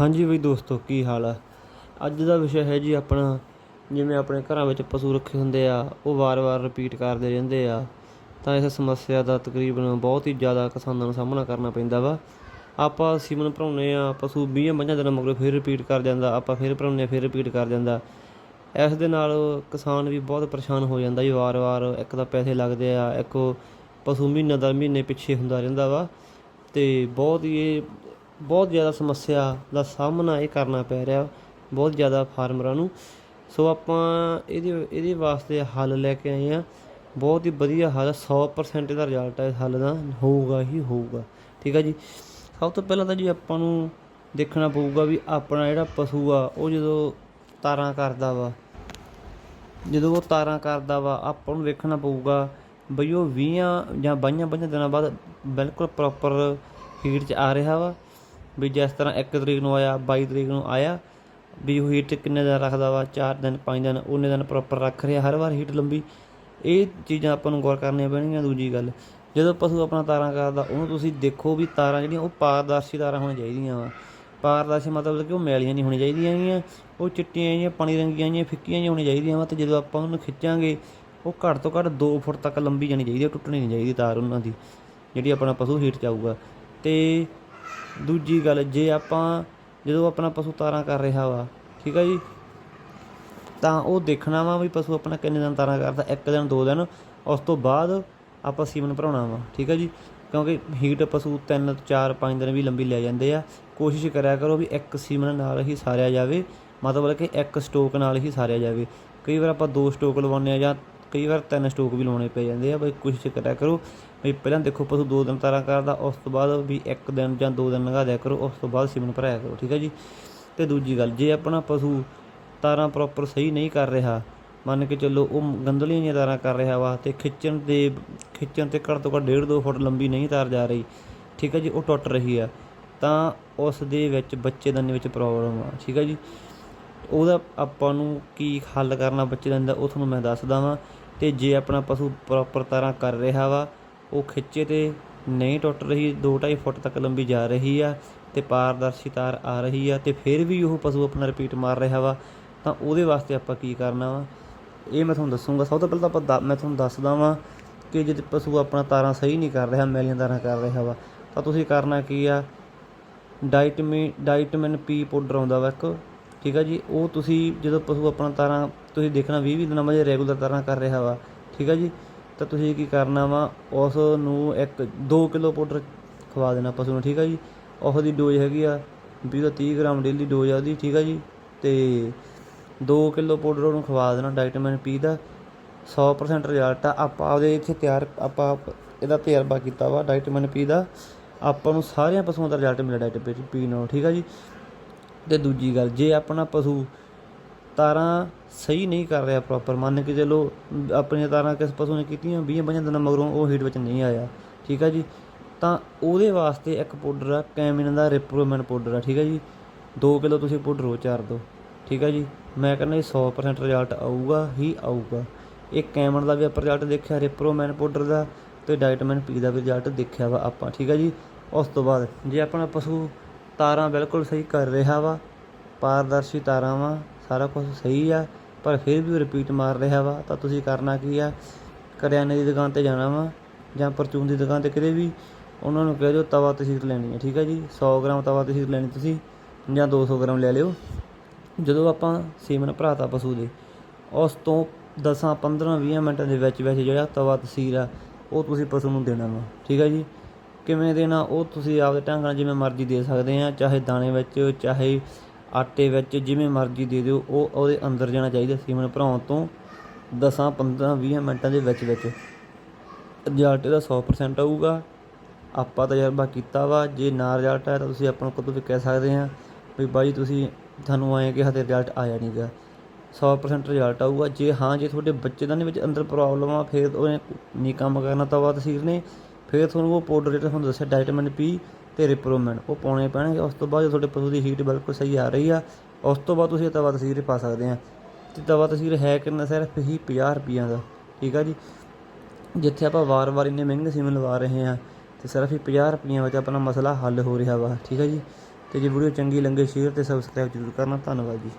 ਹਾਂਜੀ ਬਈ ਦੋਸਤੋ, ਕੀ ਹਾਲ ਆ? ਅੱਜ ਦਾ ਵਿਸ਼ਾ ਹੈ ਜੀ ਆਪਣਾ, ਜਿਵੇਂ ਆਪਣੇ ਘਰਾਂ ਵਿੱਚ ਪਸ਼ੂ ਰੱਖੇ ਹੁੰਦੇ ਆ, ਉਹ ਵਾਰ-ਵਾਰ ਰਿਪੀਟ ਕਰਦੇ ਰਹਿੰਦੇ ਆ। ਤਾਂ ਇਸ ਸਮੱਸਿਆ ਦਾ ਤਕਰੀਬਨ ਬਹੁਤ ਹੀ ਜ਼ਿਆਦਾ ਕਿਸਾਨਾਂ ਨੂੰ ਸਾਹਮਣਾ ਕਰਨਾ ਪੈਂਦਾ ਵਾ। ਆਪਾਂ ਸੀਮਨ ਭਰਾਉਂਦੇ ਆ, ਪਸ਼ੂ 20 ਪੰਜਾਂ ਦਿਨਾਂ ਮਗਰੋਂ ਫਿਰ ਰਿਪੀਟ ਕਰ ਜਾਂਦਾ, ਆਪਾਂ ਫਿਰ ਭਰਾਉਂਦੇ ਆ, ਫਿਰ ਰਿਪੀਟ ਕਰ ਜਾਂਦਾ। ਇਸ ਦੇ ਨਾਲ ਕਿਸਾਨ ਵੀ ਬਹੁਤ ਪਰੇਸ਼ਾਨ ਹੋ ਜਾਂਦਾ ਜੀ, ਵਾਰ-ਵਾਰ ਇੱਕ ਤਾਂ ਪੈਸੇ ਲੱਗਦੇ ਆ, ਇੱਕ ਪਸ਼ੂ ਮਹੀਨਾ ਦਰ ਮਹੀਨੇ ਪਿੱਛੇ ਹੁੰਦਾ ਰਹਿੰਦਾ ਵਾ। ਤੇ ਬਹੁਤ ਹੀ ਇਹ ਬਹੁਤ ਜ਼ਿਆਦਾ ਸਮੱਸਿਆ ਦਾ ਸਾਹਮਣਾ ਇਹ ਕਰਨਾ ਪੈ ਰਿਹਾ, ਬਹੁਤ ਜ਼ਿਆਦਾ ਫਾਰਮਰਾਂ ਨੂੰ। ਸੋ ਆਪਾਂ ਇਹਦੇ ਇਹਦੇ ਵਾਸਤੇ ਹੱਲ ਲੈ ਕੇ ਆਏ ਆ ਬਹੁਤ ਹੀ ਵਧੀਆ ਹੱਲ 100% ਦਾ ਰਿਜ਼ਲਟ ਹੈ ਇਸ ਹੱਲ ਦਾ, ਹੋਊਗਾ ਹੀ ਹੋਊਗਾ। ਠੀਕ ਆ ਜੀ? ਸਭ ਤੋਂ ਪਹਿਲਾਂ ਤਾਂ ਜੀ ਆਪਾਂ ਨੂੰ ਦੇਖਣਾ ਪਊਗਾ ਵੀ ਆਪਣਾ ਜਿਹੜਾ ਪਸ਼ੂ ਆ, ਉਹ ਜਦੋਂ ਤਾਰਾਂ ਕਰਦਾ ਵਾ, ਜਦੋਂ ਉਹ ਤਾਰਾਂ ਕਰਦਾ ਵਾ, ਆਪਾਂ ਨੂੰ ਵੇਖਣਾ ਪਊਗਾ ਬਈ ਉਹ 20 ਜਾਂ 22 22 ਦਿਨਾਂ ਬਾਅਦ ਬਿਲਕੁਲ ਪ੍ਰੋਪਰ ਹੀਟ 'ਚ ਆ ਰਿਹਾ ਵਾ। ਵੀ ਜਿਸ ਤਰ੍ਹਾਂ 1 ਤਰੀਕ ਨੂੰ ਆਇਆ 22 ਤਰੀਕ ਨੂੰ ਆਇਆ, ਵੀ ਉਹ ਹੀਟ ਕਿੰਨੇ ਦਿਨ ਰੱਖਦਾ ਵਾ? 4 ਦਿਨ 5 ਦਿਨ, ਉਹਨੇ ਦਿਨ ਪ੍ਰੋਪਰ ਰੱਖ ਰਿਹਾ, ਹਰ ਵਾਰ ਹੀਟ ਲੰਬੀ। ਇਹ ਚੀਜ਼ਾਂ ਆਪਾਂ ਨੂੰ ਗੌਰ ਕਰਨੀਆਂ ਪੈਣਗੀਆਂ, ਦੂਜੀ ਗੱਲ, ਜਦੋਂ ਪਸ਼ੂ ਆਪਣਾ ਤਾਰਾਂ ਕਰਦਾ, ਉਹਨੂੰ ਤੁਸੀਂ ਦੇਖੋ ਵੀ ਤਾਰਾਂ ਜਿਹੜੀਆਂ, ਉਹ ਪਾਰਦਰਸ਼ੀ ਤਾਰਾਂ ਹੋਣੀਆਂ ਚਾਹੀਦੀਆਂ ਵਾ। ਪਾਰਦਰਸ਼ੀ ਮਤਲਬ ਕਿ ਉਹ ਮੈਲੀਆਂ ਨਹੀਂ ਹੋਣੀਆਂ ਚਾਹੀਦੀਆਂ ਹੈਗੀਆਂ, ਉਹ ਚਿੱਟੀਆਂ ਜਿਹੀਆਂ, ਪਾਣੀ ਰੰਗੀਆਂ ਜਿਹੀਆਂ, ਫਿੱਕੀਆਂ ਜਿਹੀਆਂ ਹੋਣੀਆਂ ਚਾਹੀਦੀਆਂ ਵਾ, ਤੇ ਜਦੋਂ ਆਪਾਂ ਉਹਨੂੰ ਖਿੱਚਾਂਗੇ, ਉਹ ਘੱਟ ਤੋਂ ਘੱਟ 2 ਫੁੱਟ ਤੱਕ ਲੰਬੀ ਜਾਣੀ ਚਾਹੀਦੀ ਹੈ ਟੁੱਟਣੀ ਨਹੀਂ ਚਾਹੀਦੀ ਤਾਰ ਉਹਨਾਂ ਦੀ, ਜਿਹੜੀ ਆਪਣਾ ਪਸ਼ੂ ਹੀਟ 'ਚ ਆਊਗਾ। ਤੇ ਦੂਜੀ ਗੱਲ, ਜੇ ਆਪਾਂ, ਜਦੋਂ ਆਪਣਾ ਪਸ਼ੂ ਤਾਰਾਂ ਕਰ ਰਿਹਾ ਵਾ, ਠੀਕ ਆ ਜੀ, ਤਾਂ ਉਹ ਦੇਖਣਾ ਵਾ ਵੀ ਪਸ਼ੂ ਆਪਣਾ ਕਿੰਨੇ ਦਿਨ ਤਾਰਾਂ ਕਰਦਾ, ਇੱਕ ਦਿਨ, ਦੋ ਦਿਨ, ਉਸ ਤੋਂ ਬਾਅਦ ਆਪਾਂ ਸੀਮਨ ਭਰਾਉਣਾ ਵਾ, ਠੀਕ ਆ ਜੀ। ਕਿਉਂਕਿ ਹੀਟ ਪਸ਼ੂ 3 4 5 ਦਿਨ ਵੀ ਲੰਬੀ ਲੈ ਜਾਂਦੇ ਆ। ਕੋਸ਼ਿਸ਼ ਕਰਿਆ ਕਰੋ ਵੀ ਇੱਕ ਸੀਮਨ ਨਾਲ ਹੀ ਸਾਰਿਆ ਜਾਵੇ, ਮਤਲਬ ਕਿ ਇੱਕ ਸਟੋਕ ਨਾਲ ਹੀ ਸਾਰਿਆ ਜਾਵੇ। ਕਈ ਵਾਰ ਆਪਾਂ ਦੋ ਸਟੋਕ ਲਵਾਉਂਦੇ ਆ ਜਾਂ ਕਈ ਵਾਰ ਤਿੰਨ ਸਟੋਕ ਵੀ ਲਾਉਣੇ ਪੈ ਜਾਂਦੇ ਆ, ਬਈ ਕੋਸ਼ਿਸ਼ ਕਰਿਆ ਕਰੋ। ਵੀ ਪਹਿਲਾਂ ਦੇਖੋ, ਪਸ਼ੂ ਦੋ ਦਿਨ ਤਾਰਾਂ ਕਰਦਾ ਉਸ ਤੋਂ ਬਾਅਦ ਵੀ ਇੱਕ ਦਿਨ ਜਾਂ ਦੋ ਦਿਨ ਲੰਘਾ ਦਿਆ ਕਰੋ, ਉਸ ਤੋਂ ਬਾਅਦ ਸੀਮਨ ਭਰਾਇਆ ਕਰੋ, ਠੀਕ ਹੈ ਜੀ? ਤੇ ਦੂਜੀ ਗੱਲ, ਜੇ ਆਪਣਾ ਪਸ਼ੂ ਤਾਰਾਂ ਪ੍ਰੋਪਰ ਸਹੀ ਨਹੀਂ ਕਰ ਰਿਹਾ, ਮੰਨ ਕੇ ਚੱਲੋ ਉਹ ਗੰਦਲੀਆਂ ਦੀਆਂ ਤਾਰਾਂ ਕਰ ਰਿਹਾ ਵਾ, ਤੇ ਖਿੱਚਣ ਦੇ, ਖਿੱਚਣ ਤੇ ਘੱਟ ਤੋਂ ਘੱਟ 1.5 2 ਫੁੱਟ ਲੰਬੀ ਨਹੀਂ ਤਾਰ ਜਾ ਰਹੀ, ਠੀਕ ਹੈ ਜੀ? ਉਹ ਟੁੱਟ ਰਹੀ ਆ, ਤਾਂ ਉਸ ਦੇ ਵਿੱਚ ਬੱਚੇ ਬੱਚੇਦਾਨੀ ਵਿੱਚ ਪ੍ਰੋਬਲਮ ਆ, ਠੀਕ ਹੈ ਜੀ? ਉਹਦਾ ਆਪਾਂ ਨੂੰ ਕੀ ਹੱਲ ਕਰਨਾ ਬੱਚੇਦਾਨੀ ਦਾ, ਉਹ ਤੁਹਾਨੂੰ ਮੈਂ ਦੱਸਦਾ ਵਾਂ। ਤੇ ਜੇ ਆਪਣਾ ਪਸ਼ੂ ਪ੍ਰੋਪਰ ਤਾਰਾਂ ਕਰ ਰਿਹਾ ਵਾ, ਉਹ ਖਿੱਚੇ ਤੇ ਨਹੀਂ ਟੁੱਟ ਰਹੀ 2.5 ਫੁੱਟ ਤੱਕ ਲੰਬੀ ਜਾ ਰਹੀ ਆ ਤੇ ਪਾਰਦਰਸ਼ੀ ਤਾਰ ਆ ਰਹੀ ਆ ਤੇ ਫਿਰ ਵੀ ਉਹ ਪਸ਼ੂ ਆਪਣਾ ਰਿਪੀਟ ਮਾਰ ਰਿਹਾ ਵਾ, ਤਾਂ ਉਹਦੇ ਵਾਸਤੇ ਆਪਾਂ ਕੀ ਕਰਨਾ ਵਾ? ਇਹ ਮੈਂ ਤੁਹਾਨੂੰ ਦੱਸੂਗਾ। ਸਭ ਤੋਂ ਪਹਿਲਾਂ ਤਾਂ ਆਪਾਂ ਦ- ਮੈਂ ਤੁਹਾਨੂੰ ਦੱਸਦਾ ਵਾਂ ਕਿ ਜੇ ਪਸ਼ੂ ਆਪਣਾ ਤਾਰਾਂ ਸਹੀ ਨਹੀਂ ਕਰ ਰਿਹਾ, ਮੈਲੀਆਂ ਤਾਰਾਂ ਕਰ ਰਿਹਾ ਵਾ, ਤਾਂ ਤੁਸੀਂ ਕਰਨਾ ਕੀ ਆ? ਡਾਈਟਮੀ ਡਾਈਟਮਿਨ ਪੀ ਪਾਊਡਰ ਆਉਂਦਾ ਵਾ ਇੱਕ। ਠੀਕ ਆ ਜੀ? ਉਹ ਤੁਸੀਂ ਜਦੋਂ ਪਸ਼ੂ ਆਪਣਾ ਤਾਰਾਂ, ਤੁਸੀਂ ਦੇਖਣਾ ਵੀਹ ਵੀਹ ਦਿਨਾਂ ਬਾਅਦ ਰੈਗੂਲਰ ਤਾਰਾਂ ਕਰ ਰਿਹਾ ਵਾ, ਠੀਕ ਆ ਜੀ? ਤਾਂ ਤੁਸੀਂ ਕੀ ਕਰਨਾ ਵਾ, ਉਸ ਨੂੰ ਇੱਕ 2 ਕਿਲੋ ਪਾਊਡਰ ਖਵਾ ਦੇਣਾ ਪਸ਼ੂ ਨੂੰ, ਠੀਕ ਆ ਜੀ? ਉਸ ਦੀ ਡੋਜ਼ ਹੈਗੀ ਆ 20 ਤੋਂ 30 ਗ੍ਰਾਮ ਡੇਲੀ ਡੋਜ਼ ਆ ਉਹਦੀ, ਠੀਕ ਆ ਜੀ? ਤੇ 2 ਕਿਲੋ ਪਾਊਡਰ ਉਹਨੂੰ ਖਵਾ ਦੇਣਾ ਡਾਈਟਮਿਨ ਪੀ ਦਾ। 100% ਰਿਜ਼ਲਟ ਆ। ਆਪਾਂ ਆਪਦੇ ਇੱਥੇ ਤਿਆਰ, ਆਪਾਂ ਇਹਦਾ ਤਜਰਬਾ ਕੀਤਾ ਵਾ ਡਾਈਟਮਿਨ ਪੀ ਦਾ। ਆਪਾਂ ਨੂੰ ਸਾਰਿਆਂ ਪਸ਼ੂਆਂ ਦਾ ਰਿਜ਼ਲਟ ਮਿਲਿਆ ਡਾਈਟਮਿਨ ਪੀ ਨਾਲ, ਠੀਕ ਆ ਜੀ? ਅਤੇ ਦੂਜੀ ਗੱਲ, ਜੇ ਆਪਣਾ ਪਸ਼ੂ ਤਾਰਾਂ ਸਹੀ ਨਹੀਂ ਕਰ ਰਿਹਾ ਪ੍ਰੋਪਰ ਮੰਨ ਕੇ ਚੱਲੋ ਆਪਣੀਆਂ ਤਾਰਾਂ ਕਿਸ ਪਸ਼ੂ ਨੇ ਕੀਤੀਆਂ 20 25 ਦਿਨਾਂ ਮਗਰੋਂ ਉਹ ਹੀਟ ਵਿੱਚ ਨਹੀਂ ਆਇਆ, ਠੀਕ ਆ ਜੀ? ਤਾਂ ਉਹਦੇ ਵਾਸਤੇ ਇੱਕ ਪਾਊਡਰ ਆ, ਕੈਮਿਨ ਦਾ ਰਿਪਰੋਮੈਨ ਪਾਊਡਰ ਆ, ਠੀਕ ਆ ਜੀ? 2 ਕਿਲੋ ਤੁਸੀਂ ਪਾਊਡਰ ਉਹ ਚਾਰ ਦਿਓ, ਠੀਕ ਆ ਜੀ? ਮੈਂ ਕਹਿੰਦਾ ਇਹ 100% ਰਿਜ਼ਲਟ ਆਊਗਾ, ਹੀ ਆਊਗਾ। ਇਹ ਕੈਮਨ ਦਾ ਵੀ ਆਪਾਂ ਰਿਜ਼ਲਟ ਦੇਖਿਆ ਰਿਪਰੋਮੈਨ ਪਾਊਡਰ ਦਾ ਤੇ ਡਾਈਟਮੈਨ ਪੀ ਦਾ ਵੀ ਰਿਜ਼ਲਟ ਦੇਖਿਆ ਵਾ ਆਪਾਂ, ਠੀਕ ਆ ਜੀ? ਉਸ ਤੋਂ ਬਾਅਦ ਜੇ ਆਪਣਾ ਪਸ਼ੂ ਤਾਰਾਂ ਬਿਲਕੁਲ ਸਹੀ ਕਰ ਰਿਹਾ ਵਾ, ਪਾਰਦਰਸ਼ੀ ਤਾਰਾਂ ਵਾ, ਸਾਰਾ ਕੁਝ ਸਹੀ ਆ, ਪਰ ਫਿਰ ਵੀ ਰਿਪੀਟ ਮਾਰ ਰਿਹਾ ਵਾ, ਤਾਂ ਤੁਸੀਂ ਕਰਨਾ ਕੀ ਆ? ਕਰਿਆਨੇ ਦੀ ਦੁਕਾਨ ਤੇ ਜਾਣਾ ਵਾ, ਜਾਂ ਪਰਚੂਨ ਦੀ ਦੁਕਾਨ ਤੇ ਕਿਤੇ ਵੀ, ਉਹਨਾਂ ਨੂੰ ਕਹਿ ਦਿਓ ਤਵਾ ਤਸੀਰ ਲੈਣੀ ਹੈ ਠੀਕ ਹੈ ਜੀ? 100 ਗ੍ਰਾਮ ਤਵਾ ਤਸੀਰ ਲੈਣੀ ਤੁਸੀਂ, ਜਾਂ 200 ਗ੍ਰਾਮ ਲੈ ਲਿਓ। ਜਦੋਂ ਆਪਾਂ ਸੀਮਨ ਭਰਾਤਾ ਪਸ਼ੂ ਦੇ, ਉਸ ਤੋਂ 10 15 20 ਮਿੰਟਾਂ ਦੇ ਵਿੱਚ ਵਿੱਚ ਜਿਹੜਾ ਤਵਾ ਤਸੀਰ ਆ, ਉਹ ਤੁਸੀਂ ਪਸ਼ੂ ਨੂੰ ਦੇਣਾ ਵਾ, ਠੀਕ ਹੈ ਜੀ? ਕਿਵੇਂ ਦੇਣਾ, ਉਹ ਤੁਸੀਂ ਆਪਦੇ ਢੰਗ ਨਾਲ ਜਿਵੇਂ ਮਰਜ਼ੀ ਦੇ ਸਕਦੇ ਆ, ਚਾਹੇ ਦਾਣੇ ਵਿੱਚ, ਚਾਹੇ ਆਟੇ ਵਿੱਚ, ਜਿਵੇਂ ਮਰਜ਼ੀ ਦੇ ਦਿਓ, ਉਹ ਉਹਦੇ ਅੰਦਰ ਜਾਣਾ ਚਾਹੀਦਾ ਸੀਮਨ ਭਰਾਉਣ ਤੋਂ 10 15 20 ਮਿੰਟਾਂ ਦੇ ਵਿੱਚ ਵਿੱਚ। ਰਿਜ਼ਲਟ ਇਹਦਾ 100% ਆਊਗਾ, ਆਪਾਂ ਤਜਰਬਾ ਕੀਤਾ ਵਾ, ਜੇ ਨਾ ਰਿਜ਼ਲਟ ਆਇਆ ਤਾਂ ਤੁਸੀਂ ਆਪਾਂ ਨੂੰ ਕਦੋਂ ਵੀ ਕਹਿ ਸਕਦੇ ਆ ਵੀ ਬਾਈ ਤੁਸੀਂ ਤੁਹਾਨੂੰ ਆਏ ਕਿ ਹਤੇ ਰਿਜ਼ਲਟ ਆਇਆ ਨਹੀਂਗਾ 100% ਰਿਜ਼ਲਟ ਆਊਗਾ, ਜੇ ਹਾਂ, ਜੇ ਤੁਹਾਡੇ ਬੱਚੇ ਦਾ ਵਿੱਚ ਅੰਦਰ ਪ੍ਰੋਬਲਮ ਆ, ਫਿਰ ਉਹਨੇ ਨਹੀਂ ਕੰਮ ਕਰਨਾ ਤਾਂ ਬਾਅਦ ਤਸੀਰ ਨੇ। ਫਿਰ ਤੁਹਾਨੂੰ ਉਹ ਪਾਊਡਰ ਜਿਹੜਾ ਤੁਹਾਨੂੰ ਦੱਸਿਆ ਡਾਈਟਮਿਨ ਪੀ ਤੇ ਰਿਪਰੋਮੈਨ ਉਹ ਪਾਉਣੇ ਪੈਣਗੇ। ਉਸ ਤੋਂ ਬਾਅਦ ਜੇ ਤੁਹਾਡੇ ਪਸ਼ੂ ਦੀ ਹੀਟ ਬਿਲਕੁਲ ਸਹੀ ਆ ਰਹੀ ਆ, ਉਸ ਤੋਂ ਬਾਅਦ ਤੁਸੀਂ ਤਵਾ ਤਸੀਰ ਪਾ ਸਕਦੇ ਆ। ਤੇ ਤਵਾ ਤਸੀਰ ਹੈ ਕਿੰਨਾ? ਸਿਰਫ ਹੀ 50 ਰੁਪਈਆਂ ਦਾ, ਠੀਕ ਆ ਜੀ? ਜਿੱਥੇ ਆਪਾਂ ਵਾਰ-ਵਾਰ ਇੰਨੇ ਮਹਿੰਗੇ ਸੀਮਨ ਲਵਾ ਰਹੇ ਆ, ਤੇ ਸਿਰਫ ਹੀ 50 ਰੁਪਈਆਂ ਵਿੱਚ ਆਪਣਾ ਮਸਲਾ ਹੱਲ ਹੋ ਰਿਹਾ ਵਾ, ਠੀਕ ਹੈ ਜੀ? ਤੇ ਜੇ ਵੀਡੀਓ ਚੰਗੀ ਲੱਗੇ ਸ਼ੇਅਰ ਤੇ ਸਬਸਕ੍ਰਾਈਬ ਜ਼ਰੂਰ ਕਰਨਾ। ਧੰਨਵਾਦ ਜੀ।